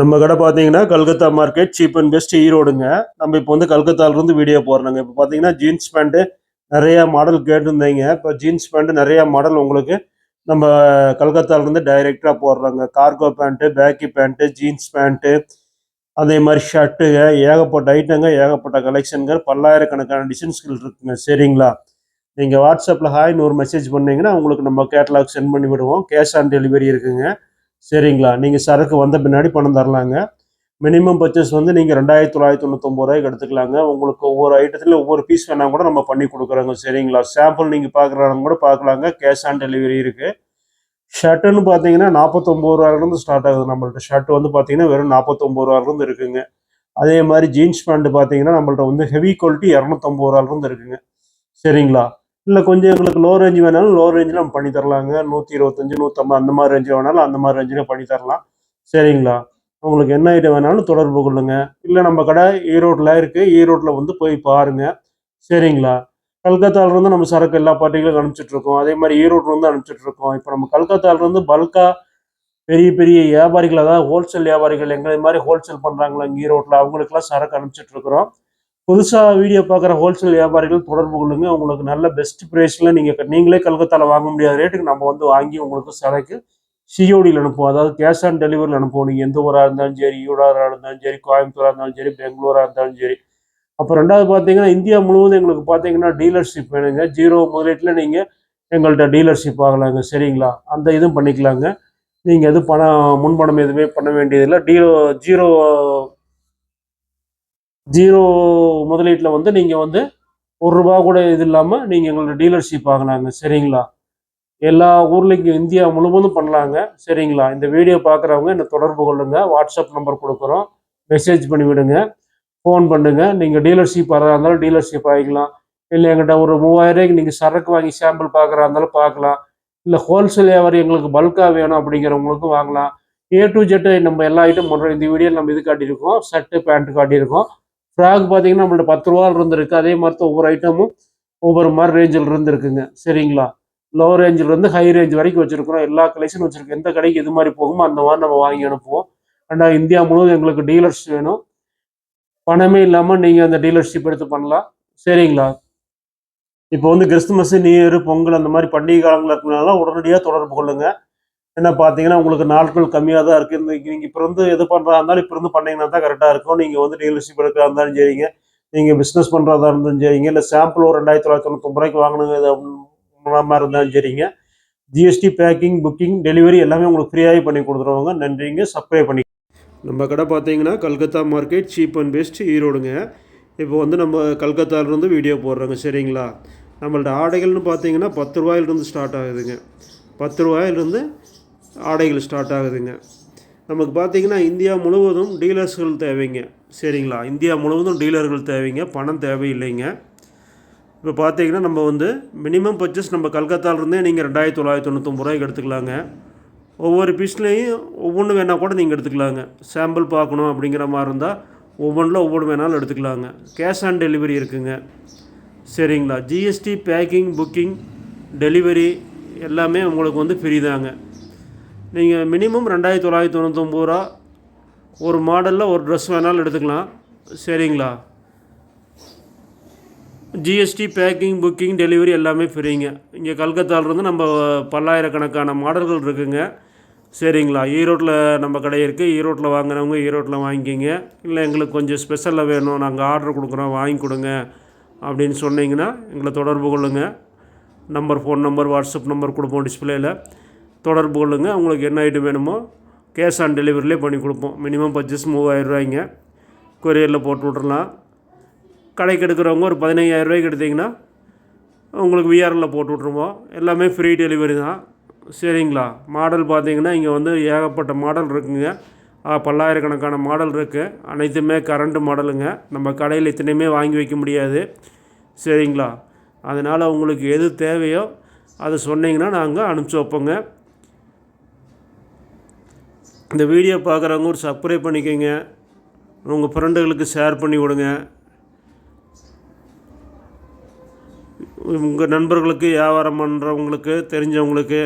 நம்ம கடை பார்த்தீங்கன்னா Calcutta market cheap and best ஈரோடுங்க. நம்ம இப்போ வந்து கல்கத்தாவிலிருந்து வீடியோ போடுறோங்க. இப்போ பார்த்தீங்கன்னா ஜீன்ஸ் பேண்ட்டு நிறையா மாடல் கேட்டிருந்தீங்க. இப்போ ஜீன்ஸ் பேண்ட்டு நிறையா மாடல் உங்களுக்கு நம்ம கல்கத்தாவிலேருந்து டைரெக்டாக போடுறோங்க. Cargo pant baggy pant jeans pant அதே மாதிரி ஷர்ட்டுங்க ஏகப்பட்ட ஐட்டங்க ஏகப்பட்ட கலெக்ஷனுங்க பல்லாயிரக்கணக்கான டிசைன்ஸ்கள் இருக்குங்க. சரிங்களா? நீங்கள் வாட்ஸ்அப்பில் ஹாய்னு ஒரு மெசேஜ் பண்ணிங்கன்னா உங்களுக்கு நம்ம கேட்டலாக் சென்ட் பண்ணி விடுவோம். கேஷ் ஆன் டெலிவரி இருக்குங்க. சரிங்களா? நீங்கள் சரக்கு வந்த பின்னாடி பணம் தரலாங்க. மினிமம் பர்ச்சேஸ் வந்து நீங்கள் ரெண்டாயிரத்தி தொள்ளாயிரத்தி தொண்ணூத்தொம்பது ரூபாய்க்கு எடுத்துக்கலாங்க. உங்களுக்கு ஒவ்வொரு ஐட்டத்தில் ஒவ்வொரு பீஸ் வேணால் கூட நம்ம பண்ணி கொடுக்குறோங்க சரிங்களா? சாம்பிள் நீங்கள் பார்க்குறாங்க கூட பார்க்கலாங்க கேஷ் ஆன் டெலிவரி இருக்குது ஷர்ட்டுன்னு பார்த்தீங்கன்னா நாற்பத்தொம்பது ரூபாயிலிருந்து ஸ்டார்ட் ஆகுது நம்மள்ட்ட. ஷர்ட் வந்து பார்த்தீங்கன்னா வெறும் நாற்பத்தொம்பது ரூபாயிலிருந்து இருக்குங்க. அதே மாதிரி ஜீன்ஸ் பேண்ட் பார்த்தீங்கன்னா நம்மள்ட்ட வந்து ஹெவி குவாலிட்டி இரநூத்தொம்பது ரூபாயிலிருந்து இருக்குங்க. சரிங்களா? இல்லை கொஞ்சம் எங்களுக்கு லோ ரேஞ்ச் வேணாலும் லோ ரேஞ்சில் நம்ம பண்ணி தரலாங்க. நூற்றி இருபத்தஞ்சி நூற்றம்பது அந்த மாதிரி ரேஞ்சில் வேணாலும் அந்த மாதிரி ரேஞ்சில் பண்ணி தரலாம். சரிங்களா? உங்களுக்கு என்ன ஐட்டம் வேணாலும் தொடர்பு கொள்ளுங்க. இல்லை நம்ம கடை ஈரோட்டில் இருக்குது ஈரோட்டில் வந்து போய் பாருங்கள் சரிங்களா? கல்கத்தாவிலேருந்து நம்ம சரக்கு எல்லா பார்ட்டிகளும் அனுப்பிச்சிட்ருக்கோம் அதே மாதிரி ஈரோட்லேருந்து அனுப்பிச்சிட்டு அனுப்பிச்சிட்ருக்கோம் இப்போ நம்ம கல்கத்தாவிலேருந்து பல்காக பெரிய பெரிய வியாபாரிகள் அதாவது ஹோல்சேல் வியாபாரிகள் எங்களை மாதிரி ஹோல்சேல் பண்ணுறாங்களா இங்கே ஈரோட்டில் அவங்களுக்குலாம் சரக்கு அனுப்பிச்சிட்டு இருக்கிறோம் புதுசாக வீடியோ பார்க்குற ஹோல்சேல் வியாபாரிகள் தொடர்பு கொள்ளுங்க. உங்களுக்கு நல்ல பெஸ்ட் ப்ரைஸில் நீங்கள் நீங்களே கல்கத்தாவில் வாங்க முடியாத ரேட்டுக்கு நம்ம வந்து வாங்கி உங்களுக்கு சரக்கு சிஓடியில் அனுப்புவோம். அதாவது கேஷ் ஆன் டெலிவரியில் அனுப்புவோம். நீங்கள் எந்த ஊராக இருந்தாலும் சரி ஈரோடாக இருந்தாலும் சரி கோயம்புத்தூராக இருந்தாலும் சரி பெங்களூராக இருந்தாலும் சரி. அப்போ ரெண்டாவது பார்த்தீங்கன்னா இந்தியா முழுவதும் எங்களுக்கு பார்த்தீங்கன்னா டீலர்ஷிப் வேணுங்க. ஜீரோ முதலீட்டில் நீங்கள் எங்கள்கிட்ட டீலர்ஷிப் ஆகலாங்க சரிங்களா? அந்த இதுவும் பண்ணிக்கலாங்க. நீங்கள் எதுவும் பணம் முன்பணம் எதுவுமே பண்ண வேண்டியதில்லை. டீலோ ஜீரோ ஜீரோ முதலீட்டில் வந்து நீங்கள் வந்து ஒரு ரூபா கூட இது இல்லாமல் நீங்கள் எங்களோட டீலர்ஷிப் ஆகலாங்க சரிங்களா? எல்லா ஊர்லேயும் இந்தியா முழுவதும் பண்ணலாங்க. சரிங்களா? இந்த வீடியோ பார்க்குறவங்க என்னை தொடர்பு கொள்ளுங்க. வாட்ஸ்அப் நம்பர் கொடுக்குறோம். மெசேஜ் பண்ணி விடுங்க. ஃபோன் பண்ணுங்க. நீங்கள் டீலர்ஷிப் வரதா இருந்தாலும் டீலர்ஷிப் ஆகிக்கலாம் இல்லை எங்கிட்ட ஒரு மூவாயிரம் ரூபாய்க்கு நீங்கள் சரக்கு வாங்கி சாம்பிள் பார்க்குறா இருந்தாலும் பார்க்கலாம் இல்லை ஹோல்சேல் வியாபாரி எங்களுக்கு பல்காக வேணும் அப்படிங்கிறவங்களுக்கும் வாங்கலாம். ஏ டு ஜெட்டு நம்ம எல்லா ஐட்டம் பண்ணுறோம் இந்த வீடியோ நம்ம இது காட்டியிருக்கோம். ஷர்ட்டு பேண்ட்டு காட்டியிருக்கோம். ஃப்ராக் பார்த்தீங்கன்னா நம்மள்ட்ட பத்து ரூபாவில் இருந்திருக்கு. அதே மாதிரி தான் ஒவ்வொரு ஐட்டமும் ஒவ்வொரு மாதிரி ரேஞ்சில் இருந்துருக்குங்க. சரிங்களா? லோ ரேஞ்சிலேருந்து ஹை ரேஞ்ச் வரைக்கும் வச்சுருக்குறோம். எல்லா கலெக்ஷனும் வச்சுருக்கோம். எந்த கடைக்கு எது மாதிரி போகுமோ அந்த மாதிரி நம்ம வாங்கி அனுப்புவோம். ரெண்டாவது இந்தியா முழுவதும் எங்களுக்கு டீலர்ஸ் வேணும். பணமே இல்லாமல் நீங்கள் அந்த டீலர்ஷிப் எடுத்து பண்ணலாம். சரிங்களா? இப்போ வந்து கிறிஸ்துமஸ் நியூ இயர் பொங்கல் அந்த மாதிரி பண்டிகை காலங்கள் இருக்கிறதுனால உடனடியாக தொடர்பு கொள்ளுங்க. என்ன பார்த்தீங்கன்னா உங்களுக்கு நாட்கள் கம்மியாக தான் இருக்குது இந்த நீங்கள் இப்போ இருந்து எது பண்ணுறதா இருந்தாலும் இப்போ இருந்து பண்ணீங்கன்னா தான் கரெக்டாக இருக்கும். நீங்கள் வந்து டீலர்ஷிப் எடுக்கிறதா இருந்தாலும் சரிங்க. நீங்கள் பிஸ்னஸ் பண்ணுறதா இருந்தாலும் சரிங்க. இல்லை சாம்பிள் ஒரு ரெண்டாயிரத்தி தொள்ளாயிரத்தி தொண்ணூத்தொம்பது ரூபாய்க்கு வாங்கணுங்க இருந்தாலும் சரிங்க. ஜிஎஸ்டி பேக்கிங் புக்கிங் டெலிவரி எல்லாமே உங்களுக்கு ஃப்ரீயாகவே பண்ணி கொடுத்துருவாங்க. நன்றிங்க. சப்ஸ்கிரைப் பண்ணி நம்ம கடை பார்த்தீங்கன்னா Calcutta market cheap and best ஈரோடுங்க. இப்போ வந்து நம்ம கல்கத்தாவிலேருந்து வீடியோ போடுறோங்க. சரிங்களா? நம்மள்ட்ட ஆடைகள்னு பார்த்தீங்கன்னா பத்து ரூபாயிலிருந்து ஸ்டார்ட் ஆகுதுங்க. பத்து ரூபாயிலிருந்து ஆடைகள் ஸ்டார்ட் ஆகுதுங்க. நமக்கு பார்த்தீங்கன்னா இந்தியா முழுவதும் டீலர்ஸ்கள் தேவைங்க. சரிங்களா? இந்தியா முழுவதும் டீலர்கள் தேவைங்க. பணம் தேவையில்லைங்க. இப்போ பார்த்தீங்கன்னா நம்ம வந்து மினிமம் பர்ச்சேஸ் நம்ம கல்கத்தாவிலேருந்தே நீங்கள் ரெண்டாயிரத்தி தொள்ளாயிரத்தி தொண்ணூத்தொம்பது ரூபாய்க்கு எடுத்துக்கலாங்க. ஒவ்வொரு பீஸ்லேயும் ஒவ்வொன்று வேணால் கூட நீங்கள் எடுத்துக்கலாங்க. சாம்பிள் பார்க்கணும் அப்படிங்கிற மாதிரி இருந்தால் ஒவ்வொன்றில் ஒவ்வொன்று வேணாலும் எடுத்துக்கலாங்க. கேஷ் ஆன் டெலிவரி இருக்குங்க. சரிங்களா? ஜிஎஸ்டி பேக்கிங் புக்கிங் டெலிவரி எல்லாமே உங்களுக்கு வந்து ஃப்ரீ தாங்க. நீங்கள் மினிமம் ரெண்டாயிரத்தி தொள்ளாயிரத்தி தொண்ணூத்தொம்பது ரூபா ஒரு மாடலில் ஒரு ட்ரெஸ் வேணாலும் எடுத்துக்கலாம். சரிங்களா? ஜிஎஸ்டி பேக்கிங் புக்கிங் டெலிவரி எல்லாமே ஃப்ரீங்க இங்கே கல்கத்தாவிலேருந்து நம்ம பல்லாயிரக்கணக்கான மாடல்கள் இருக்குங்க. சரிங்களா? ஈரோட்டில் நம்ம கடை இருக்குது ஈரோட்டில் வாங்கினவங்க ஈரோட்டில் வாங்கிக்கிங்க. இல்லை எங்களுக்கு கொஞ்சம் ஸ்பெஷலில் வேணும். நாங்கள் ஆர்டர் கொடுக்குறோம். வாங்கி கொடுங்க. அப்படின்னு சொன்னீங்கன்னா எங்களை தொடர்பு கொள்ளுங்கள் number phone number WhatsApp number கொடுப்போம் டிஸ்பிளேயில் தொடர்பு கொள்ளுங்கள் உங்களுக்கு என்ன ஐட்டம் வேணுமோ கேஷ் ஆன் டெலிவரிலே பண்ணி கொடுப்போம். மினிமம் பர்ச்சேஸ் மூவாயிரம் ரூபாய்ங்க. கொரியரில் போட்டு விட்றலாம் கடைக்கு எடுக்கிறவங்க ஒரு பதினையாயிரம் ரூபாய்க்கு எடுத்திங்கன்னா உங்களுக்கு விஆரில் போட்டு விட்ருவோம் எல்லாமே ஃப்ரீ டெலிவரி தான். சரிங்களா? மாடல் பார்த்தீங்கன்னா இங்கே வந்து ஏகப்பட்ட மாடல் இருக்குங்க. பல்லாயிரக்கணக்கான மாடல் இருக்குது அனைத்துமே கரண்ட் மாடலுங்க நம்ம கடையில் இத்தனையுமே வாங்கி வைக்க முடியாது. சரிங்களா? அதனால் உங்களுக்கு எது தேவையோ அதை சொன்னீங்கன்னா நாங்கள் அனுப்பிச்சி வைப்போங்க. இந்த வீடியோ பார்க்குறவங்க ஒரு சப்ஸ்கிரைப் பண்ணிக்கோங்க. உங்கள் ஃப்ரெண்டுகளுக்கு ஷேர் பண்ணி விடுங்க. உங்கள் நண்பர்களுக்கு வியாபாரம் பண்ணுறவங்களுக்கு தெரிஞ்சவங்களுக்கு